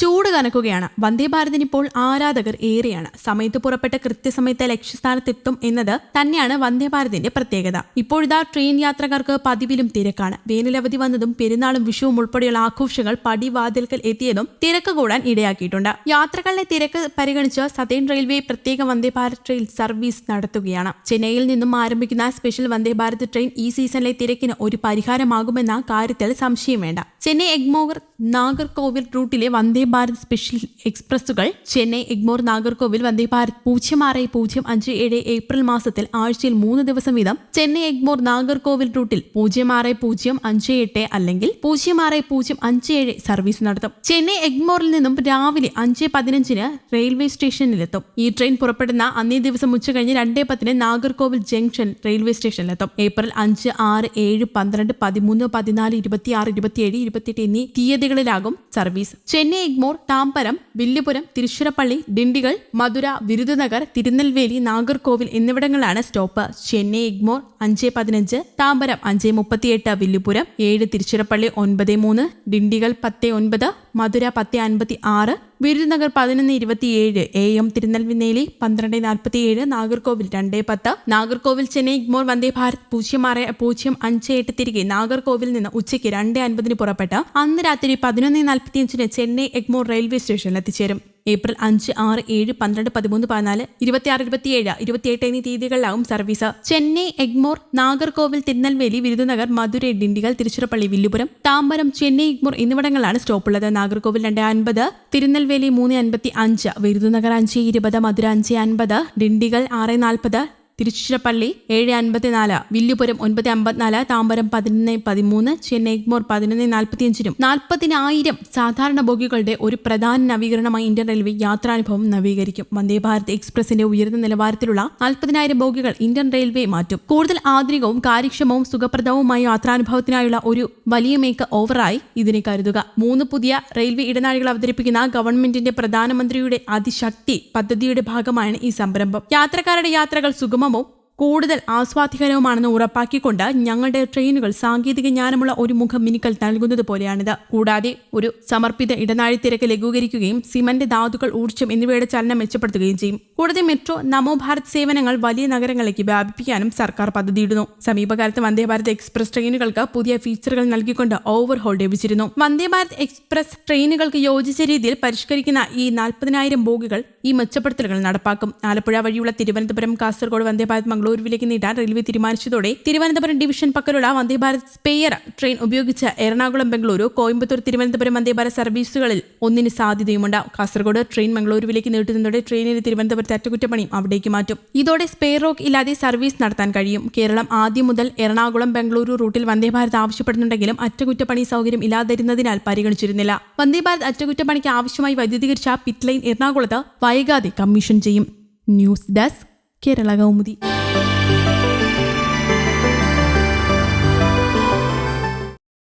ചൂട് കനക്കുകയാണ്. വന്ദേ ഭാരതിന് ഇപ്പോൾ ആരാധകർ ഏറെയാണ്. സമയത്ത് പുറപ്പെട്ട കൃത്യസമയത്ത് ലക്ഷ്യസ്ഥാനത്തെത്തും എന്നത് തന്നെയാണ് വന്ദേ ഭാരതിന്റെ പ്രത്യേകത. ഇപ്പോഴിതാ ട്രെയിൻ യാത്രക്കാർക്ക് പതിവിലും തിരക്കാണ്. വേനലവധി വന്നതും പെരുന്നാളും വിഷുവും ഉൾപ്പെടെയുള്ള ആഘോഷങ്ങൾ പടിവാതിൽക്കൽ എത്തിയതും തിരക്ക് കൂടാൻ ഇടയാക്കിയിട്ടുണ്ട്. യാത്രകളുടെ തിരക്ക് പരിഗണിച്ച് സതേൺ റെയിൽവേ പ്രത്യേക വന്ദേ ഭാരത് ട്രെയിൻ സർവീസ് നടത്തുകയാണ്. ചെന്നൈയിൽ നിന്നും ആരംഭിക്കുന്ന സ്പെഷ്യൽ വന്ദേ ഭാരത് ട്രെയിൻ ഈ സീസണിലെ തിരക്കിന് ഒരു പരിഹാരമാകുമെന്ന കാര്യത്തിൽ സംശയം വേണ്ട. ചെന്നൈ എഗ്മോർ നാഗർകോവിൽ റൂട്ടിലെ വന്ദേ ഭാരത് സ്പെഷ്യൽ എക്സ്പ്രസുകൾ ചെന്നൈ എഗ്മോർ നാഗർകോവിൽ വന്ദേ ഭാരത് പൂജ്യം ആറ് പൂജ്യം അഞ്ച് ഏഴ് ഏപ്രിൽ മാസത്തിൽ ആഴ്ചയിൽ മൂന്ന് ദിവസം വീതം ചെന്നൈ എഗ്മോർ നാഗർകോവിൽ റൂട്ടിൽ പൂജ്യം ആറ് പൂജ്യം അഞ്ച് എട്ട് അല്ലെങ്കിൽ പൂജ്യം ആറ് പൂജ്യം അഞ്ച് ഏഴ് സർവീസ് നടത്തും. ചെന്നൈ എഗ്മോറിൽ നിന്നും രാവിലെ അഞ്ച് പതിനഞ്ചിന് റെയിൽവേ സ്റ്റേഷനിലെത്തും. ഈ ട്രെയിൻ പുറപ്പെടുന്ന അന്നേ ദിവസം ഉച്ചകഴിഞ്ഞ് രണ്ടേ പത്തിന് നാഗർകോവിൽ ജംഗ്ഷൻ റെയിൽവേ സ്റ്റേഷനിലെത്തും. ഏപ്രിൽ അഞ്ച് ആറ് ഏഴ് പന്ത്രണ്ട് പതിമൂന്ന് പതിനാല് ഇരുപത്തിയാറ് ഇരുപത്തിയേഴ് ഇരുപത്തിയെട്ട് എന്നീ തീയതികളിലാകും സർവീസ്. ചെന്നൈ എഗ്മോർ താമ്പരം വില്ലുപുരം തിരുച്ചിറപ്പള്ളി ഡിണ്ടികൾ മധുര വിരുദനഗർ തിരുനെൽവേലി നാഗർകോവിൽ എന്നിവിടങ്ങളിലാണ് സ്റ്റോപ്പ്. ചെന്നൈ എഗ്മോർ അഞ്ച് പതിനഞ്ച് താമ്പരം അഞ്ച് മുപ്പത്തിയെട്ട് വില്ലുപുരം ഏഴ് തിരുച്ചിറപ്പള്ളി ഒൻപത് മൂന്ന് ഡിണ്ടിഗൽ പത്ത് ഒൻപത് മധുര പത്ത് അൻപത്തി ആറ് വിരുദ്നഗർ പതിനൊന്ന് ഇരുപത്തിയേഴ് എ എം തിരുനെൽവേലി പന്ത്രണ്ട് നാൽപ്പത്തിയേഴ് നാഗർകോവിൽ രണ്ട് പത്ത് നാഗർകോവിൽ ചെന്നൈ ഇഗ്മോർ വന്ദേ ഭാരത് പൂജ്യം ആറ് പൂജ്യം അഞ്ച് എട്ട് തിരികെ നാഗർകോവിൽ നിന്ന് ഉച്ചയ്ക്ക് രണ്ട് അൻപതിന് പുറപ്പെട്ട് അന്ന് രാത്രി പതിനൊന്ന് നാൽപ്പത്തിയഞ്ചിന് ചെന്നൈ എഗ്മോർ റെയിൽവേ സ്റ്റേഷനിൽ എത്തിച്ചേരും. ഏപ്രിൽ അഞ്ച് ആറ് ഏഴ് പന്ത്രണ്ട് പതിമൂന്ന് പതിനാല് ഇരുപത്തിയാറ് ഇരുപത്തിയേഴ് ഇരുപത്തിയെട്ട് എന്നീ തീയതികളിലാവും സർവീസ്. ചെന്നൈ എഗ്മോർ നാഗർകോവിൽ തിരുനെൽവേലി വിരുദനഗർ മധുരൈ ഡിണ്ടിഗൽ തിരുച്ചിറപ്പള്ളി വില്ലുപുരം താമ്പരം ചെന്നൈ എഗ്മോർ എന്നിവിടങ്ങളിലാണ് സ്റ്റോപ്പുള്ളത്. നാഗർകോവിൽ രണ്ട് അൻപത് തിരുനെൽവേലി മൂന്ന് അൻപത്തി അഞ്ച് വിരുദനഗർ അഞ്ച് ഇരുപത് മധുര അഞ്ച് അൻപത് ഡിണ്ടിഗൽ ആറ് നാൽപ്പത് തിരുച്ചിറപ്പള്ളി ഏഴ് അൻപത്തിനാല് വില്ലുപുരം ഒൻപത് അമ്പത്തിനാല് താമ്പരം പതിനൊന്ന് പതിമൂന്ന് ചെന്നൈ എഗ്മോർ പതിനൊന്ന് നാൽപ്പത്തിയഞ്ചിനും നാൽപ്പതിനായിരം സാധാരണ ബോഗികളുടെ ഒരു പ്രധാന നവീകരണമായി ഇന്ത്യൻ റെയിൽവേ യാത്രാനുഭവം നവീകരിക്കും. വന്ദേ ഭാരത് എക്സ്പ്രസിന്റെ ഉയർന്ന നിലവാരത്തിലുള്ള നാൽപ്പതിനായിരം ബോഗികൾ ഇന്ത്യൻ റെയിൽവേ മാറ്റും. കൂടുതൽ ആധുനികവും കാര്യക്ഷമവും സുഖപ്രദവുമായ യാത്രാനുഭവത്തിനായുള്ള ഒരു വലിയ മേക്ക് ഓവറായി ഇതിനെ കരുതുക. മൂന്ന് പുതിയ റെയിൽവേ ഇടനാഴികൾ അവതരിപ്പിക്കുന്ന ഗവൺമെന്റിന്റെ പ്രധാനമന്ത്രിയുടെ അതിശക്തി പദ്ധതിയുടെ ഭാഗമാണ് ഈ സംരംഭം. യാത്രക്കാരുടെ യാത്രകൾ moment. കൂടുതൽ ആസ്വാദികരവുമാണെന്ന് ഉറപ്പാക്കിക്കൊണ്ട് ഞങ്ങളുടെ ട്രെയിനുകൾ സാങ്കേതിക ജ്ഞാനമുള്ള ഒരു മുഖം മിനുക്കൽ നൽകുന്നത് പോലെയാണിത്. കൂടാതെ ഒരു സമർപ്പിത ഇടനാഴി തിരക്ക് ലഘൂകരിക്കുകയും സിമന്റ് ധാതുക്കൾ ഊർജം എന്നിവയുടെ ചലനം മെച്ചപ്പെടുത്തുകയും ചെയ്യും. കൂടാതെ മെട്രോ നമോ ഭാരത് സേവനങ്ങൾ വലിയ നഗരങ്ങളിലേക്ക് വ്യാപിപ്പിക്കാനും സർക്കാർ പദ്ധതിയിടുന്നു. സമീപകാലത്ത് വന്ദേ ഭാരത് എക്സ്പ്രസ് ട്രെയിനുകൾക്ക് പുതിയ ഫീച്ചറുകൾ നൽകിക്കൊണ്ട് ഓവർഹോൾ ലഭിച്ചിരുന്നു. വന്ദേ ഭാരത് എക്സ്പ്രസ് ട്രെയിനുകൾക്ക് യോജിച്ച രീതിയിൽ പരിഷ്കരിക്കുന്ന ഈ നാൽപ്പതിനായിരം ബോഗികൾ ഈ മെച്ചപ്പെടുത്തലുകൾ നടപ്പാക്കും. ആലപ്പുഴ വഴിയുള്ള തിരുവനന്തപുരം കാസർഗോഡ് വന്ദേ ഭാരത് മംഗളൂരുവിലേക്ക് നീട്ടാൻ റെയിൽവേ തീരുമാനിച്ചതോടെ തിരുവനന്തപുരം ഡിവിഷൻ പക്കലുള്ള വന്ദേഭാരത് സ്പെയർ ട്രെയിൻ ഉപയോഗിച്ച് എറണാകുളം ബംഗളൂരു കോയമ്പത്തൂർ തിരുവനന്തപുരം വന്ദേഭാരത് സർവീസുകളിൽ ഒന്നിന് സാധ്യതയുമുണ്ട്. കാസർഗോഡ് ട്രെയിൻ മംഗളൂരുവിലേക്ക് നീട്ടുന്നതോടെ ട്രെയിനിന് തിരുവനന്തപുരത്ത് അറ്റകുറ്റപ്പണിയും അവിടേക്ക് മാറ്റും. ഇതോടെ സ്പെയർ റോക്ക് ഇല്ലാതെ സർവീസ് നടത്താൻ കഴിയും. കേരളം ആദ്യം മുതൽ എറണാകുളം ബംഗളൂരു റൂട്ടിൽ വന്ദേഭാരത് ആവശ്യപ്പെടുന്നുണ്ടെങ്കിലും അറ്റകുറ്റപ്പണി സൗകര്യം ഇല്ലാതിരുന്നതിനാൽ പരിഗണിച്ചിരുന്നില്ല. വന്ദേഭാരത് അറ്റകുറ്റപ്പണിക്ക് ആവശ്യമായി വൈദ്യുതീകരിച്ച പിറ്റ്ലൈൻ എറണാകുളത്ത് വൈകാതെ കമ്മീഷൻ ചെയ്യും. News desk Kerala Kaumudi. Bye.